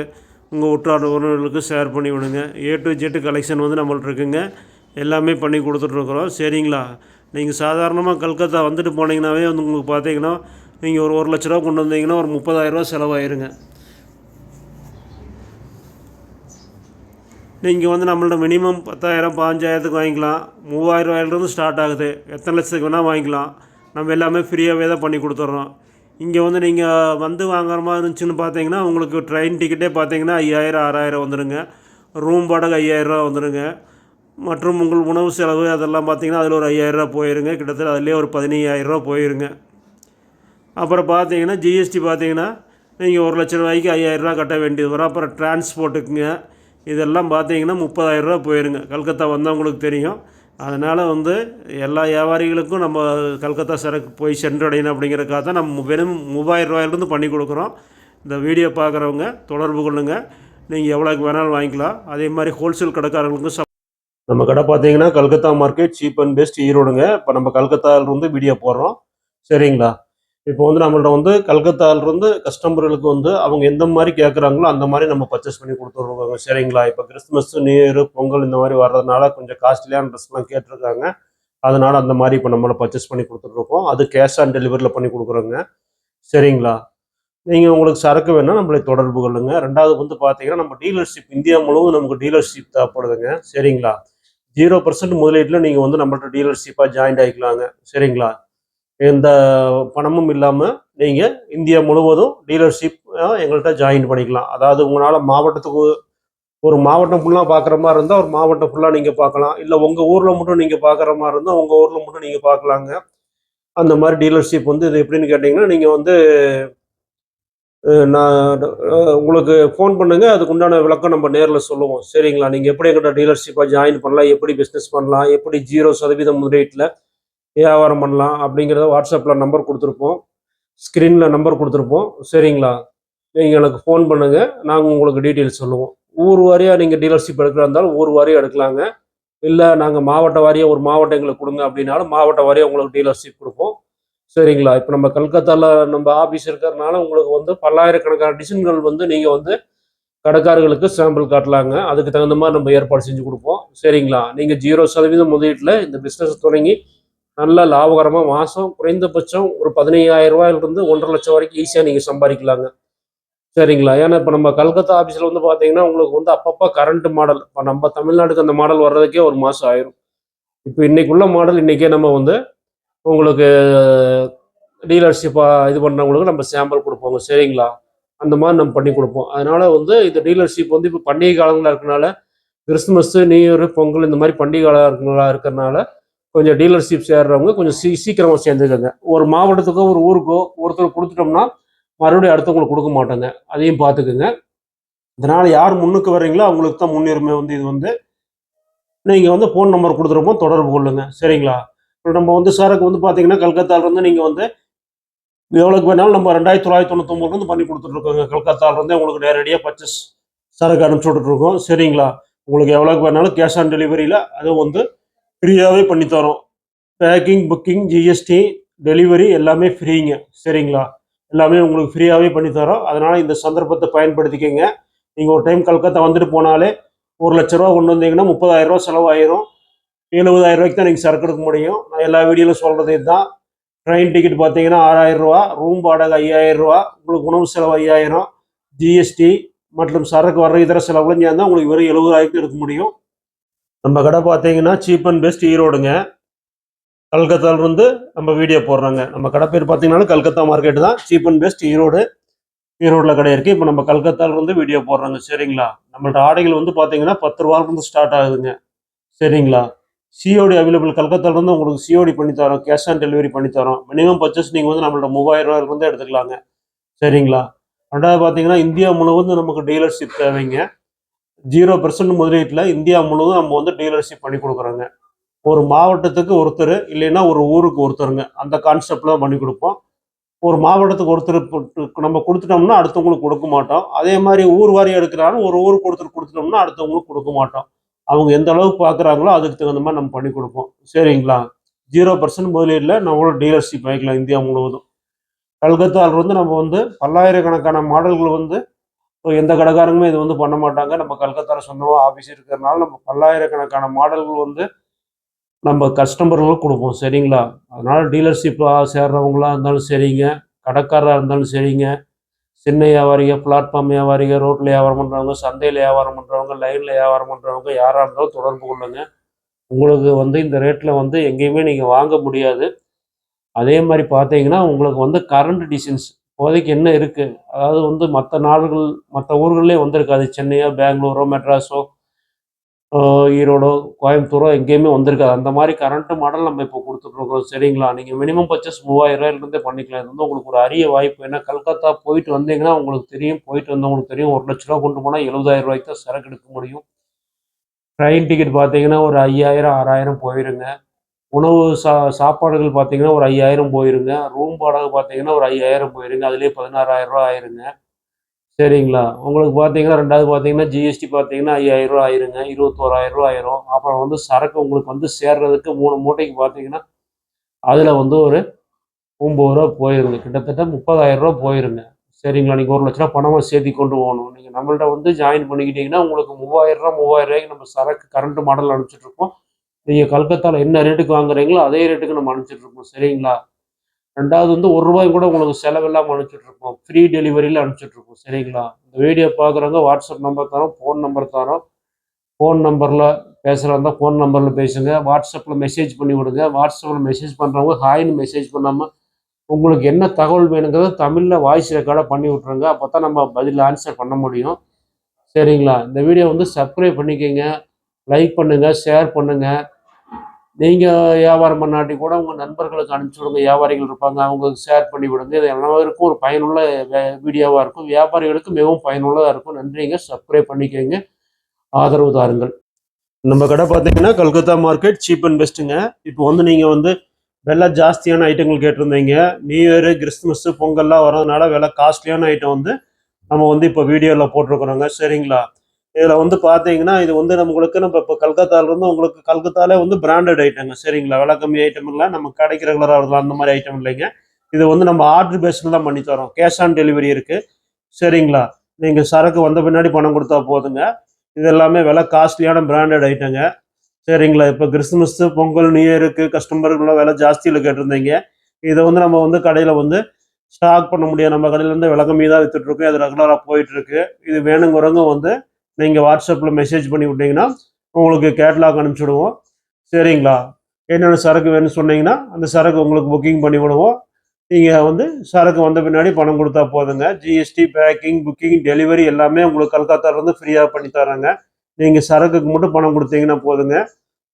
உங்கள் உற்றார் உறவினர்களுக்கு ஷேர் பண்ணி விடுங்க. ஏ டு ஜெட்டு கலெக்ஷன் வந்து நம்மள்ட்ட இருக்குங்க. எல்லாமே பண்ணி கொடுத்துட்ருக்குறோம். சரிங்களா? நீங்கள் சாதாரணமாக கல்கத்தா வந்துட்டு போனீங்கன்னாவே வந்து உங்களுக்கு பார்த்தீங்கன்னா நீங்கள் ஒரு ஒரு லட்ச ரூபா கொண்டு வந்தீங்கன்னா ஒரு முப்பதாயிரரூவா செலவாயிருங்க. நீங்கள் வந்து நம்மள்ட்ட மினிமம் பத்தாயிரம் பாஞ்சாயிரத்துக்கு வாங்கிக்கலாம். மூவாயிரம் ரூபாயிலிருந்து ஸ்டார்ட் ஆகுது. எத்தனை லட்சத்துக்கு வேணால் வாங்கிக்கலாம். நம்ம எல்லாமே ஃப்ரீயாகவே தான் பண்ணி கொடுத்துட்றோம் இங்கே வந்து நீங்கள் வந்து வாங்குற மாதிரி இருந்துச்சுன்னு பார்த்தீங்கன்னா உங்களுக்கு ட்ரெயின் டிக்கெட்டே பார்த்தீங்கன்னா ஐயாயிரம் ஆறாயிரம் வந்துடுங்க ரூம் வாடகை ஐயாயிரரூவா வந்துடுங்க மற்றும் உங்கள் உணவு செலவு அதெல்லாம் பார்த்தீங்கன்னா அதில் ஒரு ஐயாயிரரூவா போயிருங்க. கிட்டத்தட்ட அதிலே ஒரு பதினையாயிரரூவா போயிருங்க. அப்புறம் பார்த்தீங்கன்னா ஜிஎஸ்டி பார்த்தீங்கன்னா நீங்கள் ஒரு லட்ச ரூபாய்க்கு ஐயாயிரரூவா கட்ட வேண்டியது வரும். அப்புறம் டிரான்ஸ்போர்ட்டுக்குங்க இதெல்லாம் பார்த்தீங்கன்னா முப்பதாயிரரூவா போயிருங்க. கல்கத்தா வந்தவங்களுக்கு தெரியும். அதனால் வந்து எல்லா வியாபாரிகளுக்கும் நம்ம கல்கத்தா சரக்கு போய் சென்றடையணும் அப்படிங்கிறக்காக தான் நம்ம வெறும் மூவாயிரம் ரூபாயிலிருந்து பண்ணி கொடுக்குறோம். இந்த வீடியோ பார்க்குறவங்க தொடர்பு கொள்ளுங்கள் நீங்கள் எவ்வளோக்கு வேணாலும் வாங்கிக்கலாம். அதே மாதிரி ஹோல்சேல் கடைக்காரங்களுக்கும் சப் நம்ம கடை பார்த்தீங்கன்னா Calcutta market cheap and best ஈரோடுங்க. இப்போ நம்ம கல்கத்தாவிலிருந்து வீடியோ போடுறோம். சரிங்களா? இப்போ வந்து நம்மள்ட்ட வந்து கல்கத்தாவிலிருந்து கஸ்டமர்களுக்கு வந்து அவங்க எந்த மாதிரி கேட்குறாங்களோ அந்த மாதிரி நம்ம பர்ச்சேஸ் பண்ணி கொடுத்துருவாங்க சரிங்களா? இப்போ கிறிஸ்துமஸ் நியூ இயர் பொங்கல் இந்த மாதிரி வர்றதுனால கொஞ்சம் காஸ்ட்லியான ட்ரெஸ்லாம் கேட்டிருக்காங்க. அதனால அந்த மாதிரி இப்போ நம்மளை பர்ச்சேஸ் பண்ணி கொடுத்துட்ருக்கோம். அது கேஷ் ஆன் டெலிவரியில் பண்ணி கொடுக்குறோங்க. சரிங்களா? நீங்கள் உங்களுக்கு சரக்கு வேணால் நம்மளை தொடர்பு கொள்ளுங்க. ரெண்டாவது வந்து பார்த்தீங்கன்னா நம்ம டீலர்ஷிப் இந்தியா முழுவதும் நமக்கு டீலர்ஷிப் தேவைப்படுதுங்க. சரிங்களா? ஜீரோ பர்சன்ட் முதலீட்டில் நீங்கள் வந்து நம்மள்ட்ட டீலர்ஷிப்பாக ஜாயின் ஆகிக்கலாங்க சரிங்களா? எந்த பணமும் இல்லாமல் நீங்கள் இந்தியா முழுவதும் டீலர்ஷிப் எங்கள்கிட்ட ஜாயின் பண்ணிக்கலாம். அதாவது உங்களால் மாவட்டத்துக்கு ஒரு மாவட்டம் ஃபுல்லாக பார்க்குற மாதிரி இருந்தால் ஒரு மாவட்டம் ஃபுல்லாக நீங்கள் பார்க்கலாம் இல்லை உங்கள் ஊரில் மட்டும் நீங்கள் பார்க்குற மாதிரி இருந்தால் உங்கள் ஊரில் மட்டும் நீங்கள் பார்க்கலாங்க அந்த மாதிரி டீலர்ஷிப் வந்து இது எப்படின்னு கேட்டிங்கன்னா நீங்கள் வந்து நான் உங்களுக்கு ஃபோன் பண்ணுங்கள் அதுக்கு உண்டான விளக்கம் நம்ம நேரில் சொல்லுவோம். சரிங்களா? நீங்கள் எப்படி எங்கிட்ட டீலர்ஷிப்பாக ஜாயின் பண்ணலாம்? எப்படி பிஸ்னஸ் பண்ணலாம்? எப்படி ஜீரோ சதவீதம் முதலீட்டில் வியாபாரம் பண்ணலாம் அப்படிங்கிறத வாட்ஸ்அப்பில் நம்பர் கொடுத்துருப்போம். ஸ்க்ரீனில் நம்பர் கொடுத்துருப்போம். சரிங்களா? நீங்கள் எனக்கு ஃபோன் பண்ணுங்கள் நாங்கள் உங்களுக்கு டீட்டெயில்ஸ் சொல்லுவோம். ஊர் வாரியாக நீங்கள் டீலர்ஷிப் எடுக்கிறா இருந்தாலும் ஊர் வாரியாக எடுக்கலாங்க. இல்லை நாங்கள் மாவட்ட வாரியாக ஒரு மாவட்டம் எங்களுக்கு கொடுங்க அப்படின்னாலும் மாவட்ட வாரியாக உங்களுக்கு டீலர்ஷிப் கொடுப்போம். சரிங்களா? இப்போ நம்ம கல்கத்தாவில் நம்ம ஆஃபீஸ் இருக்கிறதுனால உங்களுக்கு வந்து பல்லாயிரக்கணக்கான டிசைன்கள் வந்து நீங்கள் வந்து கடைக்காரர்களுக்கு சாம்பிள் காட்டலாங்க. அதுக்கு தகுந்த மாதிரி நம்ம ஏற்பாடு செஞ்சு கொடுப்போம். சரிங்களா? நீங்கள் ஜீரோ சதவீதம் முதலீட்டில் இந்த பிஸ்னஸ் தொடங்கி நல்ல லாபகரமாக மாதம் குறைந்தபட்சம் ஒரு பதினையாயிரம் ரூபாயிலிருந்து ஒன்றரை லட்சம் வரைக்கும் ஈஸியாக நீங்கள் சம்பாதிக்கலாங்க. சரிங்களா? ஏன்னா இப்போ நம்ம கல்கத்தா ஆஃபீஸில் வந்து பார்த்தீங்கன்னா உங்களுக்கு வந்து அப்பப்போ கரண்ட் மாடல் இப்போ நம்ம தமிழ்நாட்டுக்கு அந்த மாடல் வர்றதுக்கே ஒரு மாதம் ஆயிரும். இப்போ இன்னைக்குள்ள மாடல் இன்றைக்கே நம்ம வந்து உங்களுக்கு டீலர்ஷிப்பாக இது பண்ணுறவங்களுக்கு நம்ம சாம்பிள் கொடுப்போங்க. சரிங்களா? அந்த மாதிரி நம்ம பண்ணி கொடுப்போம். அதனால் வந்து இந்த டீலர்ஷிப் வந்து இப்போ பண்டிகை காலங்களாக இருக்கனால கிறிஸ்மஸ்ஸு நியூ இயர் பொங்கல் இந்த மாதிரி பண்டிகை காலங்களாக இருக்கிறனால கொஞ்சம் டீலர்ஷிப் சேர்றவங்க கொஞ்சம் சீ சீக்கிரமாக சேர்ந்துக்கோங்க. ஒரு மாவட்டத்துக்கோ ஒரு ஊருக்கோ ஒருத்தர் கொடுத்துட்டோம்னா மறுபடியும் அடுத்தவங்களுக்கு கொடுக்க மாட்டோங்க. அதையும் பார்த்துக்குங்க. இதனால் யார் முன்னுக்கு வர்றீங்களோ அவங்களுக்கு தான் முன்னுரிமை வந்து இது வந்து நீங்கள் வந்து ஃபோன் நம்பர் கொடுத்துருப்போம் தொடர்பு கொள்ளுங்க. சரிங்களா? இப்போ நம்ம வந்து சாருக்கு வந்து பார்த்தீங்கன்னா கல்கத்தாலேருந்து நீங்கள் வந்து எவ்வளோக்கு வேணாலும் நம்ம ரெண்டாயிரத்தி தொள்ளாயிரத்தி தொண்ணூத்தொம்பதுலேருந்து பண்ணி கொடுத்துட்ருக்கோங்க. கல்கத்தாலேருந்தே உங்களுக்கு நேரடியாக பர்ச்சேஸ் சரக்கு அனுப்பிச்சி விட்டுட்ருக்கோம் சரிங்களா? உங்களுக்கு எவ்வளோக்கு வேணாலும் கேஷ் ஆன் டெலிவரியில் அதுவும் வந்து ஃப்ரீயாகவே பண்ணித்தரோம் பேக்கிங் புக்கிங் ஜிஎஸ்டி டெலிவரி எல்லாமே ஃப்ரீங்க. சரிங்களா? எல்லாமே உங்களுக்கு ஃப்ரீயாகவே பண்ணித்தரோம் அதனால் இந்த சந்தர்ப்பத்தை பயன்படுத்திக்கங்க. நீங்கள் ஒரு டைம் கல்கத்தா வந்துட்டு போனாலே ஒரு லட்ச ரூபா கொண்டு வந்தீங்கன்னா முப்பதாயிரரூவா செலவாயிரும். எழுபதாயிரம் ரூபாய்க்கு தான் நீங்கள் சரக்கு எடுக்க முடியும். நான் எல்லா வீடியோவில் சொல்கிறது இதுதான். ட்ரெயின் டிக்கெட் பார்த்தீங்கன்னா ஆறாயிரம் ரூபா ரூம் வாடகை ஐயாயிரரூவா உங்களுக்கு உணவு செலவு ஐயாயிரம் ஜிஎஸ்டி மற்றும் சரக்கு வர்ற இதர செலவுகளும் சேர்ந்தால் உங்களுக்கு வெறும் எழுபதாயிரத்துக்கு எடுக்க முடியும். நம்ம கடை பார்த்தீங்கன்னா சீப் அண்ட் பெஸ்ட் ஈரோடுங்க. கல்கத்தாவிலிருந்து நம்ம வீடியோ போடுறாங்க. நம்ம கடை பேர் பார்த்தீங்கன்னா கல்கத்தா மார்க்கெட் தான். சீப் அண்ட் பெஸ்ட் ஈரோடு ஈரோட்டில் கடை இருக்குது இப்போ நம்ம கல்கத்தாவிலிருந்து வீடியோ போடுறாங்க. சரிங்களா? நம்மள்ட்ட ஆடைகள் வந்து பார்த்தீங்கன்னா பத்து ரூபாயிலிருந்து ஸ்டார்ட் ஆகுதுங்க. சரிங்களா? சிஓடி அவைலபிள் கல்கத்தாலேருந்து உங்களுக்கு சிஓடி பண்ணி தரோம். கேஷ் ஆன் டெலிவரி பண்ணி தரோம். மினிமம் பர்ச்சேஸ் நீங்கள் வந்து நம்மளோட மூவாயிரம் ரூபாயிலிருந்து எடுத்துக்கலாங்க. சரிங்களா? ரெண்டாவது பார்த்தீங்கன்னா இந்தியா முழுவதும் நமக்கு டீலர்ஷிப் தேவைங்க. ஜீரோ பர்சன்ட் முதலீட்டில் இந்தியா முழுவதும் நம்ம வந்து டீலர்ஷிப் பண்ணி கொடுக்குறோங்க. ஒரு மாவட்டத்துக்கு ஒருத்தர் இல்லைன்னா ஒரு ஊருக்கு ஒருத்தருங்க. அந்த கான்செப்டில் தான் பண்ணி கொடுப்போம். ஒரு மாவட்டத்துக்கு ஒருத்தர் நம்ம கொடுத்துட்டோம்னா அடுத்தவங்களுக்கு கொடுக்க மாட்டோம். அதே மாதிரி ஊர் வாரி எடுக்கிறாலும் ஒரு ஊருக்கு ஒருத்தர் கொடுத்துட்டோம்னா அடுத்தவங்களுக்கு கொடுக்க மாட்டோம். அவங்க எந்த அளவுக்கு பார்க்குறாங்களோ அதுக்கு தகுந்த மாதிரி நம்ம பண்ணி கொடுப்போம். சரிங்களா? ஜீரோ பர்சன்ட் முதலீட்டில் நம்மளோட டீலர்ஷிப் வாங்கிக்கலாம் இந்தியா முழுவதும். கல்கத்தாவில் வந்து நம்ம வந்து பல்லாயிரக்கணக்கான மாடல்கள் வந்து இப்போ எந்த கடைக்காரங்களுமே இது வந்து பண்ண மாட்டாங்க. நம்ம கல்கத்தாவில் சொந்தமாக ஆஃபீஸ் இருக்கிறதுனால நம்ம பல்லாயிரக்கணக்கான மாடல்கள் வந்து நம்ம கஸ்டமர்களுக்கு கொடுப்போம். சரிங்களா? அதனால் டீலர்ஷிப்பாக சேர்றவங்களாக இருந்தாலும் சரிங்க. கடைக்காரராக இருந்தாலும் சரிங்க. சின்ன வியாபாரிங்க பிளாட்ஃபார்ம் வியாபாரிங்க ரோட்டில் வியாபாரம் பண்ணுறவங்க சந்தையில் வியாபாரம் பண்ணுறவங்க லைனில் வியாபாரம் பண்ணுறவங்க யாராக இருந்தாலும் தொடர்பு கொள்ளுங்க. உங்களுக்கு வந்து இந்த ரேட்டில் வந்து எங்கேயுமே நீங்கள் வாங்க முடியாது. அதே மாதிரி பார்த்தீங்கன்னா உங்களுக்கு வந்து கரண்ட் டிசைன்ஸ் இப்போதைக்கு என்ன இருக்குது அதாவது வந்து மற்ற நாடுகள் மற்ற ஊர்கள்லேயே வந்திருக்காது. சென்னையோ பெங்களூரோ மெட்ராஸோ ஈரோடோ கோயம்புத்தூரோ எங்கேயுமே வந்திருக்காது. அந்த மாதிரி கரண்ட் மாடல் நம்ம இப்போ கொடுத்துட்ருக்கோம். சரிங்களா? நீங்கள் மினிமம் பர்ச்சேஸ் மூவாயிரரூவாயிலிருந்தே பண்ணிக்கலாம். இது வந்து உங்களுக்கு ஒரு அரிய வாய்ப்பு. ஏன்னா கல்கத்தா போயிட்டு வந்தீங்கன்னா உங்களுக்கு தெரியும். போயிட்டு வந்தவங்களுக்கு தெரியும். ஒரு லட்ச ரூபா கொண்டு போனால் எழுபதாயிரம் ரூபாய்க்கு தான் சரக்கு எடுக்க முடியும். ட்ரெயின் டிக்கெட் பார்த்தீங்கன்னா ஒரு ஐயாயிரம் ஆறாயிரம் போயிருங்க. உணவு சா சாப்பாடுகள் பார்த்தீங்கன்னா ஒரு ஐயாயிரம் போயிருங்க. ரூம் வாடகை பார்த்தீங்கன்னா ஒரு ஐயாயிரம் போயிருங்க. அதுலேயே பதினாறாயிரம் ரூபா ஆயிருங்க. சரிங்களா? உங்களுக்கு பார்த்தீங்கன்னா ரெண்டாவது பார்த்தீங்கன்னா ஜிஎஸ்டி பார்த்தீங்கன்னா ஐயாயிரம் ரூபா ஆயிருங்க. இருபத்தோராயிரம் ரூபா ஆயிரும். அப்புறம் வந்து சரக்கு உங்களுக்கு வந்து சேர்றதுக்கு மூணு மூட்டைக்கு பார்த்தீங்கன்னா அதில் வந்து ஒரு ஒம்பது ரூபா போயிருங்க. கிட்டத்தட்ட முப்பதாயிரம் ரூபா போயிருங்க. சரிங்களா? நீங்கள் ஒரு லட்ச ரூபா பணமாக சேர்த்தி கொண்டு போகணும். நீங்கள் நம்மள்ட்ட வந்து ஜாயின் பண்ணிக்கிட்டீங்கன்னா உங்களுக்கு மூவாயிரம் ரூபா மூவாயிரம் ரூபாய்க்கு நம்ம சரக்கு கரண்ட் மாடல் அனுப்பிச்சிட்ருக்கோம் நீங்கள் கல்கத்தாவில் என்ன ரேட்டுக்கு வாங்குறீங்களோ அதே ரேட்டுக்கு நம்ம அனுப்பிச்சிட்ருக்கோம் சரிங்களா? ரெண்டாவது வந்து ஒரு ரூபாய் கூட உங்களுக்கு செலவில்லாமல் அனுப்பிச்சிட்ருப்போம் ஃப்ரீ டெலிவரியில் அனுப்பிச்சிட்ருப்போம் சரிங்களா? இந்த வீடியோ பார்க்குறவங்க வாட்ஸ்அப் நம்பர் தரோம் ஃபோன் நம்பர் தரோம். ஃபோன் நம்பரில் பேசுகிறதா ஃபோன் நம்பரில் பேசுங்க. வாட்ஸ்அப்பில் மெசேஜ் பண்ணி விடுங்க. வாட்ஸ்அப்பில் மெசேஜ் பண்ணுறவங்க ஹாய்னு மெசேஜ் பண்ணாமல் உங்களுக்கு என்ன தகவல் வேணுங்கிறத தமிழில் வாய்ஸ் ரெக்கார்டாக பண்ணி விட்ருங்க அப்போ தான் நம்ம பதில் ஆன்சர் பண்ண முடியும். சரிங்களா? இந்த வீடியோ வந்து சப்ஸ்கிரைப் பண்ணிக்கோங்க. லைக் பண்ணுங்கள் ஷேர் பண்ணுங்கள் நீங்கள் வியாபாரம் பண்ணாட்டி கூட உங்கள் நண்பர்களுக்கு அனுப்பிச்சி விடுங்க வியாபாரிகள் இருப்பாங்க அவங்களுக்கு ஷேர் பண்ணி விடுங்க. இது எல்லாருக்கும் ஒரு பயனுள்ள வீடியோவாக இருக்கும். வியாபாரிகளுக்கு மிகவும் பயனுள்ளதாக இருக்கும். நன்றிங்க. சப்ஸ்கிரைப் பண்ணிக்கோங்க. ஆதரவு தாருங்கள். நம்ம கடை பார்த்தீங்கன்னா கல்கத்தா மார்க்கெட் சீப் அண்ட் பெஸ்ட்டுங்க இப்போ வந்து நீங்கள் வந்து விலை ஜாஸ்தியான ஐட்டங்கள் கேட்டிருந்தீங்க. நியூ இயரு கிறிஸ்துமஸ்ஸு பொங்கல்லாம் வரதுனால விலை காஸ்ட்லியான ஐட்டம் வந்து நம்ம வந்து இப்போ வீடியோவில் போட்டிருக்கிறோங்க. சரிங்களா? இதில் வந்து பார்த்தீங்கன்னா இது வந்து நம்மளுக்கு நம்ம இப்போ கல்கத்தாலேருந்து உங்களுக்கு கல்கத்தாலே வந்து பிராண்டட் ஐட்டங்க சரிங்களா? விலை கம்மி ஐட்டம் இல்லை நம்ம கடைக்கு ரெகுலராக இருக்கலாம் அந்த மாதிரி ஐட்டம் இல்லைங்க. இது வந்து நம்ம ஆர்டர் பேஸில் தான் பண்ணி தரோம். கேஷ் ஆன் டெலிவரி இருக்குது சரிங்களா? நீங்கள் சரக்கு வந்த பின்னாடி பணம் கொடுத்தா போதுங்க. இது எல்லாமே விலை காஸ்ட்லியான பிராண்டட் ஐட்டங்க சரிங்களா? இப்போ கிறிஸ்துமஸ் பொங்கல் நியூ இயருக்கு கஸ்டமர்கள்லாம் விலை ஜாஸ்தியில் கேட்டிருந்தீங்க. இதை வந்து நம்ம வந்து கடையில் வந்து ஸ்டாக் பண்ண முடியாது. நம்ம கடையிலேருந்து விலை கம்மி தான் வித்துட்ருக்கோம் அது ரெகுலராக போயிட்டுருக்கு இது வேணுங்கிறவங்க வந்து நீங்கள் வாட்ஸ்அப்பில் மெசேஜ் பண்ணி விட்டீங்கன்னா உங்களுக்கு கேட்லாக் அனுப்பிச்சுடுவோம். சரிங்களா? என்னென்ன சரக்கு வேணும்னு சொன்னீங்கன்னா அந்த சரக்கு உங்களுக்கு புக்கிங் பண்ணி விடுவோம். நீங்கள் வந்து சரக்கு வந்த பின்னாடி பணம் கொடுத்தா போதுங்க. ஜிஎஸ்டி பேக்கிங் புக்கிங் டெலிவரி எல்லாமே உங்களுக்கு கல்கத்தாலேருந்து ஃப்ரீயாக பண்ணி தராங்க நீங்கள் சரக்குக்கு மட்டும் பணம் கொடுத்தீங்கன்னா போதுங்க.